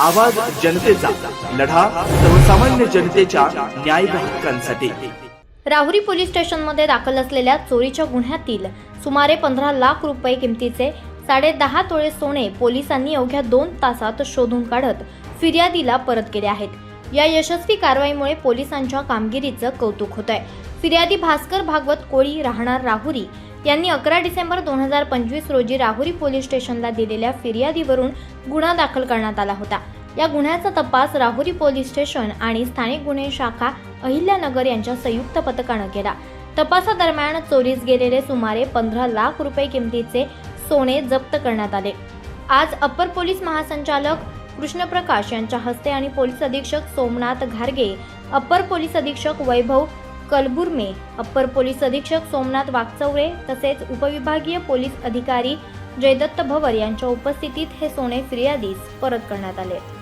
आवाज जनतेचा लढा सर्वसामान्य जनतेच्या न्याय हक्कांसाठी. राहुरी पोलीस स्टेशनमध्ये दाखल असलेल्या चोरीच्या गुन्ह्यातील सुमारे पंधरा लाख रुपये किमतीचे साडे दहा तोळे सोने पोलिसांनी अवघ्या दोन तासात शोधून काढत फिर्यादीला परत केले आहेत. या यशस्वी कारवाईमुळे पोलिसांच्या कामगिरीचं कौतुक होत आहे फिर्यादी भास्कर भागवत कोळी राहणार राहुरी यांनी अकरा डिसेंबर दोन हजार पंचवीस रोजी राहुरी पोलीस स्टेशनला दिलेल्या फिर्यादीवरून गुन्हा दाखल करण्यात आला होता. या गुन्ह्याचा तपास राहुरी पोलीस स्टेशन आणि स्थानिक गुन्हे शाखा अहिल्यानगर यांच्या संयुक्त पथकानं केला. तपासादरम्यान चोरीस गेलेले सुमारे पंधरा लाख रुपये किमतीचे सोने जप्त करण्यात आले. आज अप्पर पोलीस महासंचालक कृष्णप्रकाश यांच्या हस्ते आणि पोलीस अधीक्षक सोमनाथ घारगे अप्पर पोलीस अधीक्षक वैभव कलबुर्मे अप्पर पोलीस अधीक्षक सोमनाथ वागचौरे तसेच उपविभागीय पोलीस अधिकारी जयदत्त भवर यांच्या उपस्थितीत हे सोने फिर्यादीस परत करण्यात आले.